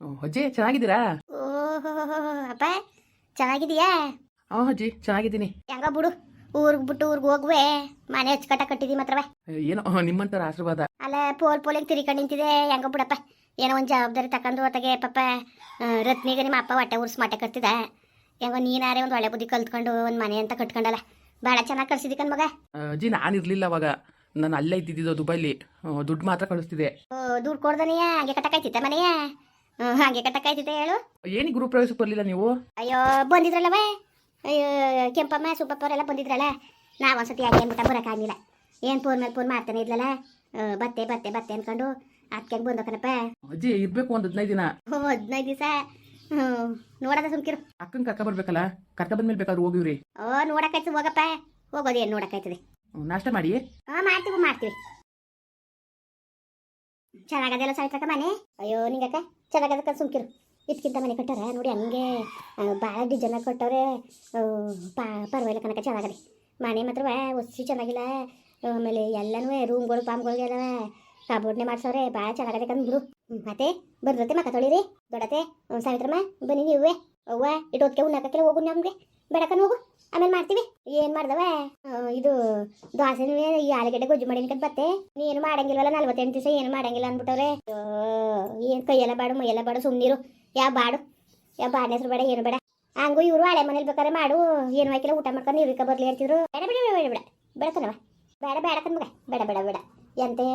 ಅಜ್ಜಿ ಚೆನ್ನಾಗಿದ್ದೀರಾ? ಓಹೋ ಅಪ್ಪ ಚೆನ್ನಾಗಿದೀಯಾ ಓ ಅಜ್ಜಿ ಚೆನ್ನಾಗಿದ್ದೀನಿ. ಹೆಂಗ ಬಿಡು ಊರ್ಗ್ ಬಿಟ್ಟು ಊರ್ಗ್ ಹೋಗುವೆ. ಮನೆ ಹಚ್ಕಟ್ಟ ಕಟ್ಟಿದಿ ಮಾತ್ರವ. ಏನೋ ನಿಮ್ಮಂತರ ಆಶೀರ್ವಾದ. ಅಲ್ಲ ಪೋಲ್ ಪೋಲಿಗೆ ತಿರ್ಕೊಂಡು ನಿಂತಿದೆ. ಹೆಂಗ ಬಿಡಪ್ಪ ಏನೋ ಒಂದು ಜವಾಬ್ದಾರಿ ತಕೊಂಡು ಹೊತ್ತಗೆ ಪಾಪ ರತ್ನಿಗೆ ನಿಮ್ಮ ಅಪ್ಪ ಹೊಟ್ಟೆ ಉರ್ಸ್ ಮಟ್ಟೆ ಕಟ್ಟಿದ ಹೆಂಗೋ ನೀನಾರೇ ಒಂದ್ ಒಳ್ಳೆ ಬುದ್ಧಿ ಕಲ್ತ್ಕೊಂಡು ಒಂದ್ ಮನೆ ಅಂತ ಕಟ್ಕೊಂಡಲ್ಲ. ಬಹಳ ಚೆನ್ನಾಗಿ ಕಳ್ಸಿದಿ ಕಣ್ ಮಗ. ಅಜ್ಜಿ ನಾನು ಇರಲಿಲ್ಲ ಅವಾಗ. ನಾನು ಅಲ್ಲೇ ಇದ್ದಿದ್ದು ದುಬೈಲಿ. ದುಡ್ಡು ಮಾತ್ರ ಕಳಿಸ್ತಿದೆ. ದುಡ್ಡು ಕೊಡ್ದನೆಯ ಹಂಗೆ ಕಟ್ಟಕಾಯ್ತಿತ್ತ ಮನೆಯ? ಹಾಗೆ ಕಟ್ಟಕ್ಕಾಯ್ತಿತ್ತೆ ಹೇಳು. ಏನು ಗುರು ಪ್ರವೇಶಕ್ಕೆ ಬರಲಿಲ್ಲ ನೀವು? ಅಯ್ಯೋ ಬಂದಿದ್ರಲ್ಲವೇ? ಅಯ್ಯೋ ಕೆಂಪಮ್ಮ ಸುಬ್ಬಪ್ಪ ಅವರೆಲ್ಲ ಬಂದಿದ್ರಲ್ಲ? ನಾವು ಒಂದ್ಸತಿ ಯಾಕೆ ಅಂದ್ಬಿಟ್ಟ ಬರೋಕ್ಕಾಗಲಿಲ್ಲ ಏನು ಫೋನ್ ಮೇಲೆ ಫೋನ್ ಮಾಡ್ತಾನೆ ಇದ್ಲಲ್ಲ? ಬತ್ತೆ ಬತ್ತೆ ಬತ್ತೆ ಅನ್ಕೊಂಡು ಅದಕ್ಕೆ ಬಂದೋಕನಪ್ಪ ಅಜ್ಜಿ ಇರ್ಬೇಕು ಒಂದು ಹದಿನೈದು ದಿನ. ಹ್ಞೂ ಹದಿನೈದು ದಿವಸ. ಹ್ಞೂ ನೋಡೋದ ಸುಮ್ಕಿರು. ಅಕ್ಕನ ಕರ್ಕ ಬರ್ಬೇಕಲ್ಲ? ಕರ್ಕ ಬಂದ್ಮೇಲೆ ಬೇಕಾದ್ರೆ ಹೋಗಿವ್ರಿ ಓ ನೋಡಕ್ಕಾಯ್ತು ಹೋಗಪ್ಪ. ಹೋಗೋದು ಏನು ನೋಡಕ್ಕಾಯ್ತದೆ ನಾಷ್ಟ ಮಾಡಿ? ಹಾಂ ಮಾಡ್ತೀವಿ ಮಾಡ್ತೀವಿ. ಚೆನ್ನಾಗದೆಲ್ಲ ಸಾಯ್ತಕ್ಕ ಮನೆ? ಅಯ್ಯೋ ನಿಂಗಕ್ಕ. ಚೆನ್ನಾಗದಕ್ಕ ಸುಮ್ಕಿರು. ಇದಕ್ಕಿಂತ ಮನೆ ಕಟ್ಟಾರ? ನೋಡಿ ಹಂಗೆ ಭಾಳ ಡಿಸೈನ್ ಕೊಟ್ಟವ್ರೆ ಪರವಾಗಿಲ್ಲ ಕನಕ ಚೆನ್ನಾಗದೆ. ಮನೆ ಮಾತ್ರ ಒಸಿ ಚೆನ್ನಾಗಿಲ್ಲ. ಆಮೇಲೆ ಎಲ್ಲನೂ ರೂಮ್ಗಳು ಪಾಮ್ಗಳಿಗೆಲ್ಲ ಕಬೋರ್ಡ್ನೆ ಮಾಡ್ಸವ್ರೆ ಭಾಳ ಚೆನ್ನಾಗದೆ ಕಂದ್ಬಿಡು ಮತ್ತೆ ಬರ್ದತ್ತೆ ಮಕ್ಕ ತೊಳಿರಿ. ದೊಡತೆ ಸಾವಿತ್ರಮ್ಮ, ಬನ್ನಿ ನೀವೇ. ಅವ್ವ ಇಟ್ಟೋದಕ್ಕೆ ಉಣ್ಣಾಕಕ್ಕೆಲ್ಲ ಹೋಗು ನಮಗೆ. ಬೇಡಕನ್ ಹೋಗು ಆಮೇಲೆ ಮಾಡ್ತೀವಿ. ಏನು ಮಾಡ್ದವ? ಇದು ದೋಸೆನೂ ಈ ಆಲೂಗಡ್ಡೆ ಗೊಜ್ಜು ಮಾಡಿ ಕಟ್ ಬತ್ತೆ. ನೀನು ಮಾಡಂಗಿಲ್ವಲ್ಲ, ನಲ್ವತ್ತೆಂಟು ದಿವಸ ಏನು ಮಾಡಂಗಿಲ್ಲ ಅಂದ್ಬಿಟ್ಟವ್ರೆ. ಏನು ಕೈಯೆಲ್ಲ ಬಾಡು, ಮೈಯೆಲ್ಲ ಬಾಡು ಸುಮ್ಮನಿರು ಯಾವ ಬಾಡು. ಯಾವ ಬಾಡ ಹೆಸರು ಬೇಡ, ಏನು ಬೇಡ. ಹಂಗೂ ಇವರು ಹಳೆ ಮನೇಲಿ ಬೇಕಾದ್ರೆ ಮಾಡು. ಏನು ಹಾಕಿಲ್ಲ, ಊಟ ಮಾಡ್ಕೊಂಡು ಇವ್ರಿಕ ಬರ್ಲಿ ಅಂತಿದ್ರು. ಬೇಡ ಬೇಡ ಬೇಡ ಬೇಡ ಬೇಡ. ಬೇಡಕನವ ಬೇಡ ಬೇಡ ಕನ್ ಮಗ. ಬೇಡ ಬೇಡ ಬೇಡ. ಎಂತೆ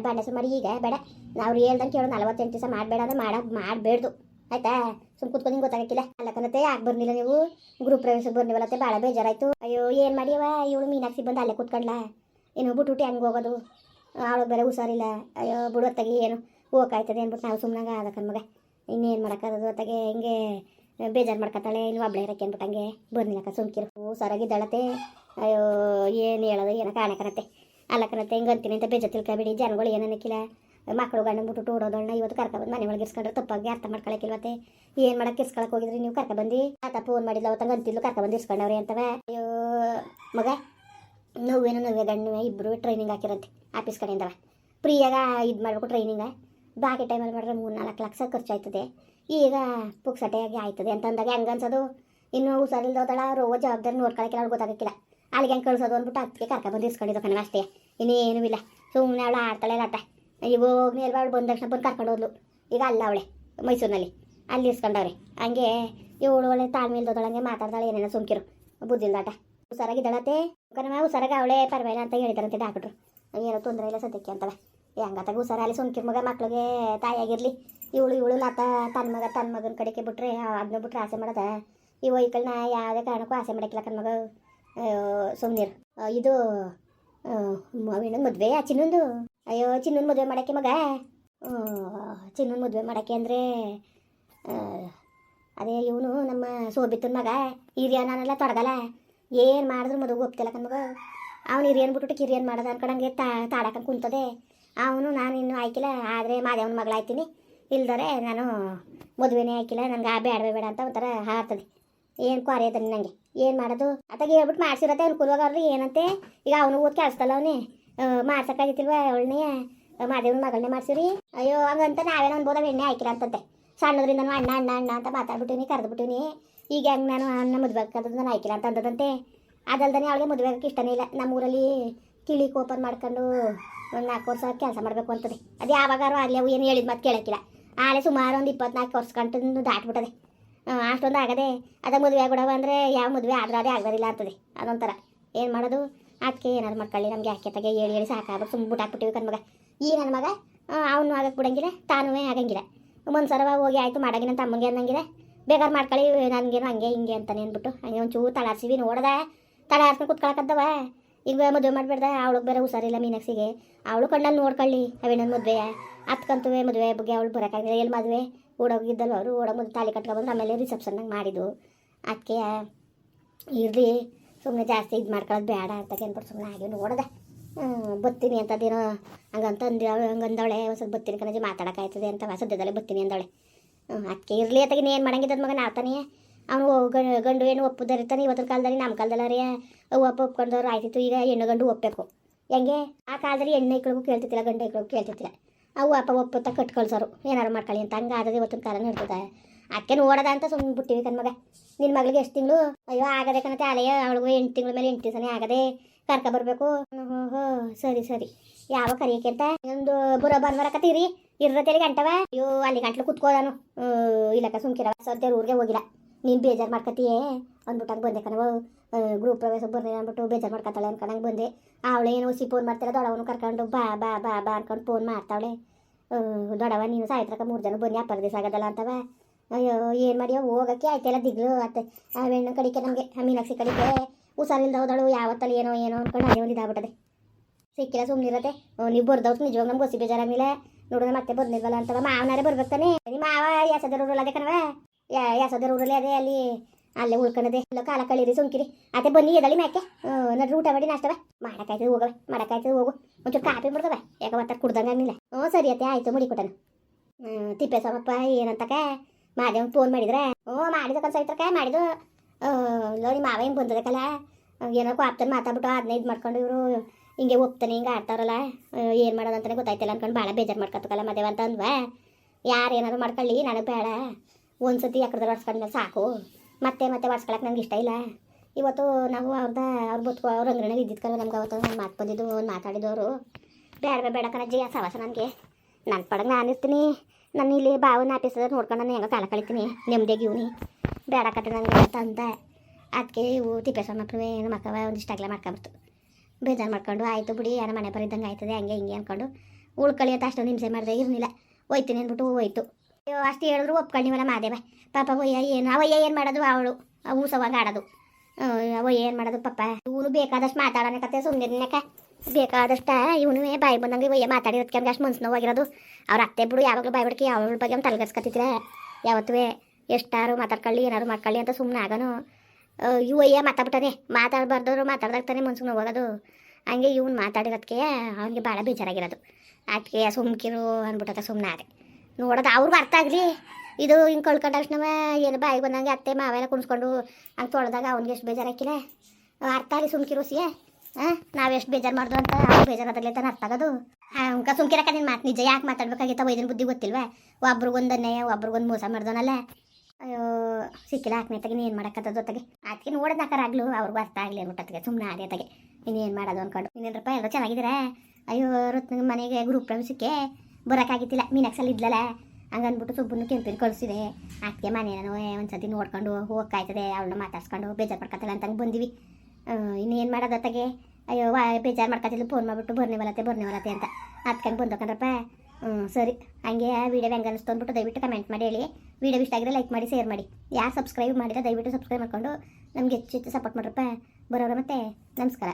ಬಾಂಡೆ ಮಾಡಿ ಈಗ. ಬೇಡ. ನಾವು ಹೇಳ್ದಂಗೆ ಕೇಳೋ, ನಲ್ವತ್ತೆಂಟು ದಿವಸ ಮಾಡಬೇಡ ಅಂದ್ರೆ ಮಾಡ, ಮಾಡಬೇಡ್ದು. ಆಯ್ತಾ? ಸುಮ್ ಕುತ್ಕೊಂಡು ಹಿಂಗ್ ಗೊತ್ತಾಗಕ್ಕಿಲ್ಲ. ಅಲ್ಲ ಕನತೆ ಯಾಕೆ ಬರ್ಲಿಲ್ಲ ನೀವು? ಗ್ರೂಪ್ ಪ್ರವೇಶಕ್ಕೆ ಬರ್ನಿವಲ್ಲತ್ತೆ ಭಾಳ ಬೇಜಾರಾಯ್ತು. ಅಯ್ಯೋ, ಏನು ಮಾಡಿಯವ ಇವಳು ಮೀನಾಕ್ಷಿ ಬಂದು ಅಲ್ಲೇ ಕೂತ್ಕೊಂಡ್ಲ? ಏನು ಬಿಟ್ಬಿಟ್ಟು ಹೆಂಗೆ ಹೋಗೋದು? ಅವಳಿಗೆ ಬೇರೆ ಹುಷಾರಿಲ್ಲ. ಅಯ್ಯೋ, ಬಿಡು ಹೊತ್ತಾಗಿ ಏನು ಹೋಗಾಯ್ತದೆ ಅನ್ಬಿಟ್ಟು ನಾವು ಸುಮ್ಮನಾಗ ಅದಕ್ಕೆ ಮಗ. ಇನ್ನೇನು ಮಾಡೋಕ್ಕಾಗದು ಅತ್ತಾಗೆ? ಹಿಂಗೆ ಬೇಜಾರು ಮಾಡ್ಕೊತಾಳೆ ಇಲ್ಲಿ ಒಬ್ಳೆ ಇರಕ್ಕೆ ಅಂದ್ಬಿಟ್ಟು ಹಂಗೆ ಬರ್ನಿಲ್ಲಕ್ಕ ಸುಮ್ಕಿರು. ಹುಷಾರಾಗಿದ್ದಾಳತ್ತೆ ಅಯ್ಯೋ, ಏನು ಹೇಳೋದು, ಏನೋ ಕಾಣೆ ಕಣತ್ತೆ. ಅಲ್ಲ ಕಣತ್ತೆ, ಹಿಂಗೆ ಅಂತೀನಿ ಅಂತ ಬೇಜಾರು ತಿಳ್ಕೊಬೇಡಿ. ಜನಗಳು ಏನು ಅನ್ನಕ್ಕಿಲ್ಲ. ಮಕ್ಕಳು ಗಂಡ ಬಿಟ್ಟು ಓಡೋದಣ್ಣ ಇವತ್ತು ಕರ್ಕೊಬಂದು ಮನೆ ಒಳಗೆ ಇಸ್ಕೊಂಡ್ರೆ ತಪ್ಪಾಗಿ ಅರ್ಥ ಮತ್ತೆ. ಏನು ಮಾಡಕ್ಕೆ ಇಸ್ಕೊಳಕ್ಕೆ ಹೋಗಿದ್ರಿ ನೀವು? ಕರ್ಕೊಬಂದು ಆತ ಫೋನ್ ಮಾಡಿಲ್ಲ ಅವತ್ತಂಗೆ ಅಂತಿದ್ಲು, ಕರ್ಕೊಬಂದು ಇಸ್ಕೊಂಡವ್ರಿ ಅಂತವ. ಅಯ್ಯೋ, ಮಗ, ನೋವೇನೋ ನೋವೇ ಗಣ್ಣುವೆ ಇಬ್ಬರು ಟ್ರೈನಿಂಗ್ ಹಾಕಿರಂತೆ ಆಫೀಸ್ ಕಡೆಯಿಂದವ. ಫ್ರೀಯಾಗ ಇದು ಮಾಡಬೇಕು ಟ್ರೈನಿಂಗ ಬಾಕಿ ಟೈಮಲ್ಲಿ ಮಾಡಿದ್ರೆ ಮೂರು ನಾಲ್ಕು ಲಕ್ಷ ಖರ್ಚಾಯ್ತದೆ. ಈಗ ಪುಕ್ಸಟೆಯಾಗಿ ಆಯ್ತದೆ ಅಂತ ಅಂದಾಗ ಹೆಂಗೆ ಅನ್ಸೋದು? ಇನ್ನು ಹುಷಾರಿಲ್ದೋದಳ ರೋಗ ಜವಾಬ್ದಾರಿ ನೋಡ್ಕೊಳಕ್ಕಿಲ್ಲ ಅವ್ರು ಗೊತ್ತಾಗಕ್ಕಿಲ್ಲ. ಅಲ್ಲಿಗೆ ಹೆಂಗೆ ಕಳ್ಸೋದು ಅಂದ್ಬಿಟ್ಟು ಅದಕ್ಕೆ ಕರ್ಕೊಬಂದು ಇಸ್ಕೊಂಡಿದ್ದು ಕಣವ ಅಷ್ಟೇ. ಇನ್ನೇನೂ ಇಲ್ಲ. ಸುಮ್ಮನೆ ಅವಳು ಆಡ್ತಾಳೆ ಆಟ ನೀರು ಅವಳು ಬಂದ ತಕ್ಷಣ ಬಂದು ಕರ್ಕೊಂಡು ಹೋದ್ಲು. ಈಗ ಅಲ್ಲ ಅವಳೆ, ಮೈಸೂರಿನಲ್ಲಿ. ಅಲ್ಲಿ ಇಸ್ಕೊಂಡವ್ರೆ. ಹಂಗೆ ಇವಳು ಒಳ್ಳೆ ತಾಳ್ಮೆ ಹಂಗೆ ಮಾತಾಡ್ತಾಳೆ ಏನೇನೋ ಸುಮ್ಕಿರು. ಬುದ್ಧಿಲ್ದಾಟ ಹುಷಾರಾಗಿದ್ದಾಳತ್ತೆ ಕಣವ ಹುಷಾರಾಗ ಅವಳೆ ಪರವಾಗಿಲ್ಲ ಅಂತ ಹೇಳಿದಾರಂತೆ ಡಾಕ್ಟ್ರು ಏನೋ ತೊಂದರೆ ಇಲ್ಲ ಸದ್ಯಕ್ಕೆ ಅಂತವ. ಹೆಂಗತ್ತಾಗ ಹುಷಾರಲ್ಲಿ ಸುಮ್ಕಿರ್ ಮಗ, ಮಕ್ಳಿಗೆ ತಾಯಿಯಾಗಿರಲಿ. ಇವಳು ಇವಳು ಮಾತ ತನ್ನ ಮಗ ತನ್ನ ಮಗನ ಕಡೆಗೆ ಬಿಟ್ರೆ ಅದನ್ನ ಬಿಟ್ರೆ ಆಸೆ ಮಾಡೋದ? ಈ ನಾ ಯಾವುದೇ ಕಾರಣಕ್ಕೂ ಆಸೆ ಮಾಡಕ್ಕಿಲ್ಲ ಕಣ್ ಮಗ ಸುಮ್ಮನಿರು ಇದು ಅವೇನೊಂದು ಮದುವೆ, ಆ ಚಿನ್ನೊಂದು. ಅಯ್ಯೋ ಚಿನ್ನೊಂದು ಮದುವೆ ಮಾಡೋಕ್ಕೆ ಮಗ. ಚಿನ್ನೊಂದು ಮದುವೆ ಮಾಡೋಕ್ಕೆ ಅಂದರೆ ಅದೇ ಇವನು ನಮ್ಮ ಸೋಬಿತ್ತನ ಮಗ. ಹಿರಿಯ ನಾನೆಲ್ಲ ತೊಡಗಲ್ಲ. ಏನು ಮಾಡಿದ್ರು ಮದುವೆ ಒಪ್ತಿಲ್ಲ ಕಣ್ಮಗ ಅವ್ನು ಹಿರಿಯನ್ ಬಿಟ್ಬಿಟ್ಟು ಕಿರಿಯನ್ ಮಾಡೋದು ತಾ ತಾಡಕಂಗೆ ಕುಂತದೆ. ಅವನು ನಾನು ಇನ್ನೂ ಆಯ್ಕಿಲ್ಲ, ಆದರೆ ಮಾದೇವನ ಮಗಳಾಯ್ತೀನಿ. ಇಲ್ದರೆ ನಾನು ಮದುವೆನೇ ಆಯ್ಕಿಲ್ಲ, ನನಗೆ ಆ ಬೇಡವೇ ಬೇಡ ಅಂತ ಒಂಥರ ಹಾರ್ತದೆ. ಏನು ಕೊರೆಯದ ನನಗೆ ಏನು ಮಾಡೋದು? ಅತ್ತಾಗ ಹೇಳ್ಬಿಟ್ಟು ಮಾಡ್ಸಿರತ್ತೆ ಅವ್ನು ಅವ್ರಿಗೆ ಏನಂತೆ? ಈಗ ಅವನು ಓದ್ ಕೆಲ್ಸದಲ್ಲ ಅವನೇ. ಮಾಡ್ಸಕ್ಕಾಗಿತ್ತಿಲ್ವ ಅವಳನ್ನೇ? ಮಾದೇವನ ಮಗಳನ್ನೇ ಮಾಡ್ಸಿರಿ? ಅಯ್ಯೋ, ಹಂಗಂತ ನಾವೇನೋ ಅನ್ಬೋದ ಎಣ್ಣೆ ಹಾಕಿರ ಅಂತಂತೆ. ಸಣ್ಣದ್ರಿಂದ ನಾನು ಅಣ್ಣ ಅಣ್ಣ ಅಣ್ಣ ಅಂತ ಮಾತಾಡ್ಬಿಟ್ಟಿನಿ, ಕರೆದ್ಬಿಟ್ಟಿನಿ. ಈಗ ಹೆಂಗೆ ನಾನು ಅಣ್ಣ ಹಾಕೋದು ನಾನು ಹಾಕಿಲ್ಲ ಅಂತ ಅಂದದಂತೆ ಅದಲ್ದೇ ಅವಳಿಗೆ ಮದುವೆ ಇಷ್ಟನೇ ಇಲ್ಲ. ನಮ್ಮೂರಲ್ಲಿ ಕಿಳಿಕ್ ಓಪನ್ ಮಾಡ್ಕೊಂಡು ಒಂದು ನಾಲ್ಕು ವರ್ಷ ಕೆಲಸ ಮಾಡಬೇಕು ಅಂತದೆ. ಅದು ಯಾವಾಗಾರು ಆಗಲಿ ಅವು ಏನು ಹೇಳಿದ ಮತ್ತೆ ಕೇಳಕ್ಕಿಲ್ಲ. ಆಲೆ ಸುಮಾರು ಒಂದು ಇಪ್ಪತ್ನಾಲ್ಕು ವರ್ಷ ಕಂಟು ದಾಟ್ಬಿಟ್ಟದೆ. ಅಷ್ಟೊಂದು ಆಗದೆ ಅದ ಮದುವೆ ಆಗ್ಬಿಡವ ಅಂದರೆ ಯಾವ ಮದುವೆ ಆದರೂ ಅದೇ ಆಗದಿಲ್ಲ ಅಂತದೆ. ಅದೊಂಥರ. ಏನು ಮಾಡೋದು? ಅದಕ್ಕೆ ಏನಾದ್ರು ಮಾಡ್ಕೊಳ್ಳಿ. ನಮಗೆ ಯಾಕೆ ತಗೆ ಹೇಳಿ ಹೇಳಿ ಸಾಕಾಗ್ಬಿಟ್ಟು ಸುಮ್ಮನೆ ಬಿಟ್ಟು ಹಾಕ್ಬಿಟ್ಟಿವಿ ಕಣ್ಮಗ. ಈ ನನ್ನ ಮಗ ಅವನು ಆಗಕ್ಕೆ ಬಿಡಂಗಿಲ್ಲ ತಾನು ಆಗಂಗಿಲ್ಲ. ಒಂದ್ಸಲ ಹೋಗಿ ಆಯಿತು, ಮಾಡಂಗಿಲ್ಲ ಅಂತ ಅಮ್ಮಂಗೆ ಅನ್ನಂಗಿಲ್ಲ. ಬೇಗಾರು ಮಾಡ್ಕೊಳ್ಳಿ, ನನಗೇನು ಹಂಗೆ ಹಿಂಗೆ ಅಂತಾನೆ ಅಂದ್ಬಿಟ್ಟು. ಹಂಗೆ ಒಂಚೂರು ತಳಾರ್ಸಿವಿ, ನೋಡ್ದೆ. ತಳಾರ್ಸ್ಕೊಂಡು ಕುತ್ಕೊಳಕದ್ದವ ಈಗ ಮದುವೆ ಮಾಡ್ಬೇಡ್ದ. ಅವಳಿಗೆ ಬೇರೆ ಹುಷಾರಿಲ್ಲ ಮೀನಕ್ಸಿಗೆ ಅವಳು ಕಣ್ಣಲ್ಲಿ ನೋಡ್ಕೊಳ್ಳಿ ನನ್ನ ಮದುವೆ ಹತ್ಕಂತುವೆ ಮದುವೆ ಬಗ್ಗೆ ಅವಳು ಬರೋಕ್ಕಾಗಿಲ್ಲ ಎಲ್ಲಿ ಮದುವೆ? ಓಡೋಗಿದ್ದಲ್ಲ ಅವರು ಓಡೋಗಿ ಮುಂದೆ ತಾಲಿ ಕಟ್ಕೊಬಂದು ಆಮೇಲೆ ರಿಸೆಪ್ಷನ್ನಾಗ ಮಾಡಿದ್ದು. ಅದಕ್ಕೆ ಇರಲಿ ಸುಮ್ಮನೆ ಜಾಸ್ತಿ ಇದು ಮಾಡ್ಕೊಳ್ಳೋದು ಬೇಡ ಅಂತ ಅಂದ್ಬಿಟ್ಟು ಸುಮ್ಮನೆ ಆಗಿ ನೋಡ್ದೆ ಬತ್ತೀನಿ ಅಂತದೇನೋ ಹಂಗಂತ ಅಂದ ಹಂಗಂದವಳೆ ಸ್ವಲ್ಪ ಬತ್ತೀನಿ ಕಣಜಿ ಮಾತಾಡೋಕ್ಕಾಯ್ತದೆ ಅಂತ ಸದ್ಯದಲ್ಲೇ ಬತ್ತೀನಿ ಅಂದವಳೆ. ಅದಕ್ಕೆ ಇರಲಿ ಅತ್ತಾಗ ಏನು ಮಾಡಂಗಿದ್ದದ ಮಗ ನಾವು ತಾನೇ ಅವನು ಗಂಡು ಹೆಣ್ಣು ಒಪ್ಪುದರಿತಾನೆ ಇವತ್ತಿನ ಕಾಲದಲ್ಲಿ ನಮ್ಮ ಕಾಲದಲ್ಲಿ ರೀ. ಒಪ್ಪ ಒಪ್ಕೊಂಡವ್ರು ಆಯ್ತಿತ್ತು, ಈಗ ಹೆಣ್ಣು ಗಂಡು ಒಪ್ಪಬೇಕು. ಹೆಂಗೆ? ಆ ಕಾಲದಲ್ಲಿ ಹೆಣ್ಣು ಐಕ್ಳಿಗೂ ಕೇಳ್ತಿತ್ತಿಲ್ಲ ಗಂಡು ಐಕ್ಳಿಗೂ ಕೇಳ್ತಿತ್ತಿಲ್ಲ ಅವು ಅಪ್ಪ ಒಪ್ಪತ್ತ ಕಟ್ ಕಳ್ಸೋರು ಏನಾರು ಮಾಡ್ಕೊಳ್ಳಿ ಅಂತ. ಹಂಗೆ ಆದದ ಇವತ್ತಿನ ಕಾಲ ನಡ್ತದೆ ಅಕ್ಕೇನು ಓಡದ ಅಂತ ಸುಮ್ಮನೆ ಬಿಟ್ಟಿವಿ ಕಣ್ಮಗ ನಿನ್ನ ಮಗಳಿಗೆ ಎಷ್ಟು ತಿಂಗಳು? ಅಯ್ಯೋ, ಆಗದೆ ಕಣತೆ. ಅಲೆಯ ಅವಳಿಗೂ ಎಂಟು ತಿಂಗಳ ಮೇಲೆ ಎಂಟು ದಿವಸನೇ ಆಗದೆ ಕರ್ಕ ಬರಬೇಕು. ಹ್ಞೂ ಹೋ ಸರಿ ಸರಿ. ಯಾವ ಕರಿಯಕ್ಕೆ ಅಂತ? ಒಂದು ಬುರ ಬಂದ್ವರಕತ್ತೀರಿ ಇರ್ರತೇಲಿ ಗಂಟವ ಅಯ್ಯೋ, ಅಲ್ಲಿ ಗಂಟ್ಲು ಕುತ್ಕೋದಾನು. ಇಲ್ಲಕ್ಕ ಸುಮ್ಕಿರವ ಸದ್ಯ ಊರಿಗೆ ಹೋಗಿಲ್ಲ. ನೀನು ಬೇಜಾರು ಮಾಡ್ಕತೀಯೇ? ಅಂದ್ಬಿಟ್ಟಾಗ ಬಂದೆ ಕಣವ ಗ್ರೂಪ್ ಪ್ರವೇಶ ಬರ್ರಿ ಅಂದ್ಬಿಟ್ಟು ಬೇಜಾರು ಮಾಡ್ಕೊತಾಳೆ ಅನ್ಕೊಂಡಂಗೆ ಬಂದೆ. ಅವಳು ಏನು ಹುಸಿ ಫೋನ್ ಮಾಡ್ತಾಳೆ ದೊಡವನು ಕರ್ಕೊಂಡು ಬಾ ಬಾ ಬಾ ಬಾ ಅನ್ಕೊಂಡು ಫೋನ್ ಮಾಡ್ತಾವಳೆ ದೊಡವ ನೀನು ಸಾಯತ್ರಕ ಮೂರು ಜನ ಬನ್ನಿ ಅಪ್ಪರ ದಿವಸ ಆಗೋದಲ್ಲ ಅಂತವ. ಅಯ್ಯೋ, ಏನು ಮಾಡಿಯೋ, ಹೋಗಕ್ಕೆ ಆಯ್ತೆಲ್ಲ ದಿಗ್ಲು ಅತ್ತೆ. ಆ ಹೆಣ್ಣು ಕಡಿಕೆ ನಮಗೆ ಮೀನಾಕ್ಷಿ ಕಡಿಕೆ. ಹುಷಾರಿಲ್ದ ಹೋದಳು, ಯಾವತ್ತಲ್ಲಿ ಏನೋ ಏನೋ ಅನ್ಕೊಂಡು ಅದೇ ಒಂದು ಇದಾಗ್ಬಿಟ್ಟದೆ. ಸಿಕ್ಕಿಲ್ಲ ಸುಮ್ಮನಿರತ್ತೆ ನೀವು ಬರ್ದವ್ರು ನಿಜವಾಗ ನಮ್ಗೆ ಗೊಸಿ ಬೇಜಾರಾಗಿಲ್ಲ ನೋಡೋಣ ಮತ್ತೆ ಬರ್ನಿಲ್ವಲ್ಲ ಅಂತವ. ಮಾವನಾರೇ ಬರ್ಬೇಕಾನೆ ನಿಮ್ಮ ಮಾವ ಯಾಸದರ ಊರಲ್ಲಿ ಅದೇ ಕಣವ ಯಾ ಯಾಸದರ ಊರಲ್ಲಿ ಅದೇ ಅಲ್ಲಿ. ಅಲ್ಲೇ ಉಳ್ಕೊಂಡದೆ ಎಲ್ಲ ಕಾಲ ಕಳೀರಿ, ಸುಮ್ಕಿರಿ. ಅದೇ ಬನ್ನಿ, ಎದಳಿ ಮ್ಯಾಕೆ? ನಡ್ರಿ ಊಟ ಮಾಡಿ, ನಾಷ್ಟವ? ಮಾಡಕ್ಕಾಯ್ತದೆ, ಹೋಗವೆ. ಮಾಡಕ್ಕಾಯ್ತದೆ, ಹೋಗು. ಒಂಚೂರು ಕಾಪಿ ಬಿಡ್ದವ ಯಾಕೆ ಕುಡ್ದಂಗೆ ಆಗಲಿಲ್ಲ. ಹ್ಞೂ ಸರಿ ಅತ್ತೆ, ಆಯ್ತು ಮುಡಿ ಕೊಟ್ಟನು ತಿಪ್ಪೇಸ್ವಾಮಪ್ಪ, ಏನಂತಕ? ಮಾದೇವ್ ಫೋನ್ ಮಾಡಿದ್ರೆ? ಹ್ಞೂ ಮಾಡಿದ ಕನ್ಸೈತ್ರಕ ಮಾಡಿದ್ದು ನಿಮ್ಮ ಮಾವ ಹಿಂಗೆ ಬಂದದಕ್ಕಲ್ಲ? ಏನೋ ಆಪ್ತಾನೆ ಮಾತಾಡ್ಬಿಟ್ಟು ಹದಿನೈದು ಮಾಡ್ಕೊಂಡು ಇವರು ಹಿಂಗೆ ಒಪ್ತಾನೆ, ಹಿಂಗೆ ಆಡ್ತಾರಲ್ಲ ಏನು ಮಾಡೋದು ಅಂತಾನೆ ಗೊತ್ತಾಯ್ತಿಲ್ಲ ಅನ್ಕೊಂಡು ಭಾಳ ಬೇಜಾರು ಮಾಡ್ಕೊತಕ್ಕಲ್ಲ ಮದುವೆ ಅಂತ ಅಂದ್ವಾ. ಯಾರು ಏನಾದ್ರು ಮಾಡ್ಕೊಳ್ಳಿ, ನನಗೆ ಬೇಡ. ಒಂದು ಸತಿ ಯಾಕಡೆ ಹೊಡ್ಸ್ಕೊಂಡ್ಮೇಲೆ ಸಾಕು. ಮತ್ತೆ ಮತ್ತೆ ಹೊಡ್ಸ್ಕೊಳಕ್ಕೆ ನಂಗೆ ಇಷ್ಟ ಇಲ್ಲ. ಇವತ್ತು ನಾವು ಅವ್ರದ, ಅವ್ರು ಬದುಕು ಅವ್ರ ಅಂಗಡಿನಾಗ ಇದ್ದಿದ್ಕಲ್ಲ ನಮ್ಗೆ ಅವತ್ತು ಒಂದು ಮಾತು ಬಂದಿದ್ದು, ಒಂದು ಮಾತಾಡಿದವರು ಬೇಡ ಬೇಡ ಕಣಜ್ಜಿ ಆ ಸವಾಸ ನನಗೆ. ನನ್ನ ಪಡಂಗೆ ನಾನು ಇರ್ತೀನಿ. ನಾನು ಇಲ್ಲಿ ಬಾವನ ಆಫೀಸದ ನೋಡ್ಕೊಂಡು ನಾನು ಹೆಂಗೆ ಕಾಲ ಕಳಿತೀನಿ ನೆಮ್ಮದಿಯಾಗಿ ಇವನಿ. ಬೇಡ ನನಗೆ ಅಂತ ಅಂದ. ಅದಕ್ಕೆ ಇವು ತಿಪ್ಪೇಸ್ವಾಮಪ್ಪನವೇ ಏನು ಮಕ್ಕವ ಒಂದಿಷ್ಟು ಅಗಲ ಮಾಡ್ಕೊಂಬಿಡ್ತು ಬೇಜಾರು ಮಾಡ್ಕೊಂಡು, ಆಯಿತು ಬಿಡಿ, ಯಾರ ಮನೆ ಬರಿದ್ದಂಗೆ ಆಯ್ತದೆ, ಹಂಗೆ ಹಿಂಗೆ ಅಂದ್ಕೊಂಡು ಉಳ್ಕೊಳ್ಳಿ ಅಂತ ಅಷ್ಟೊಂದು ಹಿಂಸೆ ಮಾಡಿದೆ ಇರಲಿಲ್ಲ ಹೋಯ್ತೀನಿ ಅಂದ್ಬಿಟ್ಟು ಹೋಯ್ತು. ಅಷ್ಟು ಹೇಳಿದ್ರು ಒಪ್ಕೊಂಡಿವಲ್ಲ ಮಾದೇವ ಪಾಪ ಒಯ್ಯ ಏನು ಅವಯ್ಯ ಏನು ಮಾಡೋದು ಅವಳು? ಊಸವಾಗ ಆಡೋದು. ಅವಯ್ಯ ಏನು ಮಾಡೋದು ಪಾಪ? ಇವನು ಬೇಕಾದಷ್ಟು ಮಾತಾಡೋಣ ಕತೆ ಸುಮ್ಮನಿರ್ನಕ ಬೇಕಾದಷ್ಟ ಇವನು ಬಾಯಿ ಬಂದಂಗೆ ಒಯ್ಯ ಮಾತಾಡಿರೋದಕ್ಕೆ ಅಷ್ಟು ಮನ್ಸು ನೋವಾಗಿರೋದು. ಅವ್ರ ಅತ್ತೆ ಬಿಡು, ಯಾವಾಗಲೂ ಬಾಯಿ ಬಿಡ್ಕಿ ಅವಳ ಬಗ್ಗೆ ಅವ್ನು ತಲೆಗರ್ಸ್ಕೊತಿದ್ರೆ ಯಾವತ್ತೂ ಎಷ್ಟಾರು ಮಾತಾಡ್ಕೊಳ್ಳಿ, ಏನಾರು ಮಾಡ್ಕೊಳ್ಳಿ ಅಂತ ಸುಮ್ಮನೆ ಆಗೋನು. ಇವಯ್ಯ ಮಾತಾಡ್ಬಿಟ್ಟನೆ. ಮಾತಾಡಬಾರ್ದವ್ರು ಮಾತಾಡ್ದಾಗ್ತಾನೆ ಮನ್ಸು ನೋವಾಗೋದು. ಹಂಗೆ ಇವ್ನು ಮಾತಾಡಿರೋದಕ್ಕೆ ಅವನಿಗೆ ಭಾಳ ಬೇಜಾರಾಗಿರೋದು. ಅದಕ್ಕೆ ಸುಮ್ಕಿರು ಅಂದ್ಬಿಟ್ಟದ ಸುಮ್ಮನೆ ಆದೆ. ನೋಡೋದು ಅವ್ರಿಗೂ ಅರ್ಥ ಆಗಲಿ. ಇದು ಹಿಂಗೆ ಕಳ್ಕೊಂಡ ತಕ್ಷಣ ಏನು ಬಾಯಿಗೆ ಬಂದಂಗೆ ಅತ್ತೆ ಮಾವೆಲ್ಲ ಕುಣಿಸ್ಕೊಂಡು ಹಂಗೆ ತೊಳೆದಾಗ ಅವ್ನಿಗೆ ಎಷ್ಟು ಬೇಜಾರಾಕಿಲ್ಲ ಅರ್ಥ ಆಗಲಿ ಸುಮ್ಕಿರು ಸಿ ಹಾಂ ನಾವು ಎಷ್ಟು ಬೇಜಾರು ಮಾಡ್ದು ಅಂತ ಅವ್ರು ಬೇಜಾರಾದಾಗಲೇ ತಾನು ಅರ್ಥ ಆಗೋದು. ಹಂಗೆ ಸುಮ್ಕಿರಕ್ಕ ನಿನ್ನ ಮಾತು ನಿಜ ಯಾಕೆ ಮಾತಾಡ್ಬೇಕಾಗಿತ್ತ ವೈದ್ಯನ ಬುದ್ಧಿ ಗೊತ್ತಿಲ್ವಾ? ಒಬ್ರಿಗೊಂದು ಅನ್ಯಾಯ ಒಬ್ರಿಗೊಂದು ಮೋಸ ಮಾಡ್ದೋನಲ್ಲ ಅಯ್ಯೋ, ಸಿಕ್ಕಿಲ್ಲ ಹಾಕ್ನೆ ನೀನು ಮಾಡೋಕ್ಕದ ಜೊತೆಗೆ. ಅದಕ್ಕೆ ನೋಡೋದು ನಾಕರಾಗ್ಲು ಅವ್ರಿಗೂ ಅರ್ಥ ಆಗಲಿ ಅನ್ಬಿಟ್ಟತ್ತಿಗೆ ಸುಮ್ಮನೆ ಅದೇ ತಗೆ ಇನ್ನೇನು ಮಾಡೋದು ಅಂದ್ಕೊಂಡು ಇನ್ನೇನು ರೂಪಾಯಿ ಎಲ್ಲರೂ ಚೆನ್ನಾಗಿದ್ದೀರಾ? ಅಯ್ಯೋ, ರತ್ನ ಮನೆಗೆ ಗ್ರೂಪ್ ಪ್ರವೇಶಕ್ಕೆ ಬರೋಕ್ಕಾಗಿತ್ತಿಲ್ಲ ಮೀನಾಕ್ಸಲ್ಲಿ ಇದ್ಲಲ್ಲ ಹಂಗನ್ಬಿಟ್ಟು ಸುಬ್ಬನ್ನು ಕೆಂಪಿನ ಕಳಿಸಿದೆ. ಅದಕ್ಕೆ ಮನೇನೋ ಒಂದ್ಸತಿ ನೋಡ್ಕೊಂಡು ಹೋಗ್ಕಾಯ್ತದೆ ಅವಳನ್ನ ಮಾತಾಡ್ಸ್ಕೊಂಡು ಬೇಜಾರು ಮಾಡ್ಕೊತಾಳೆ ಅಂತಂಗೆ ಬಂದಿವಿ. ಇನ್ನೇನು ಮಾಡೋದು ತಗೆ ಅಯ್ಯೋ, ವಾ, ಬೇಜಾರು ಮಾಡ್ಕೊತಿಲ್ಲ ಫೋನ್ ಮಾಡಿಬಿಟ್ಟು ಬರ್ನೇವಲತ್ತೆ ಬರ್ನೇವಲತ್ತೆ ಅಂತ. ಅದ್ಕಂಗೆ ಬಂದೋಕಂದ್ರಪ್ಪ ಹ್ಞೂ ಸರಿ. ಹಂಗೆ ವೀಡಿಯೋ ಹೆಂಗೆ ಅನಿಸ್ತು ಅಂದ್ಬಿಟ್ಟು ದಯವಿಟ್ಟು ಕಮೆಂಟ್ ಮಾಡಿ ಹೇಳಿ. ವೀಡಿಯೋ ಇಷ್ಟ ಆಗಿದ್ರೆ ಲೈಕ್ ಮಾಡಿ ಶೇರ್ ಮಾಡಿ. ಯಾರು ಸಬ್ಸ್ಕ್ರೈಬ್ ಮಾಡಿದ್ರೆ ದಯವಿಟ್ಟು ಸಬ್ಸ್ಕ್ರೈಬ್ ಮಾಡಿಕೊಂಡು ನಮ್ಗೆ ಹೆಚ್ಚು ಹೆಚ್ಚು ಸಪೋರ್ಟ್ ಮಾಡ್ರಪ್ಪ. ಬರೋರ ಮತ್ತೆ, ನಮಸ್ಕಾರ.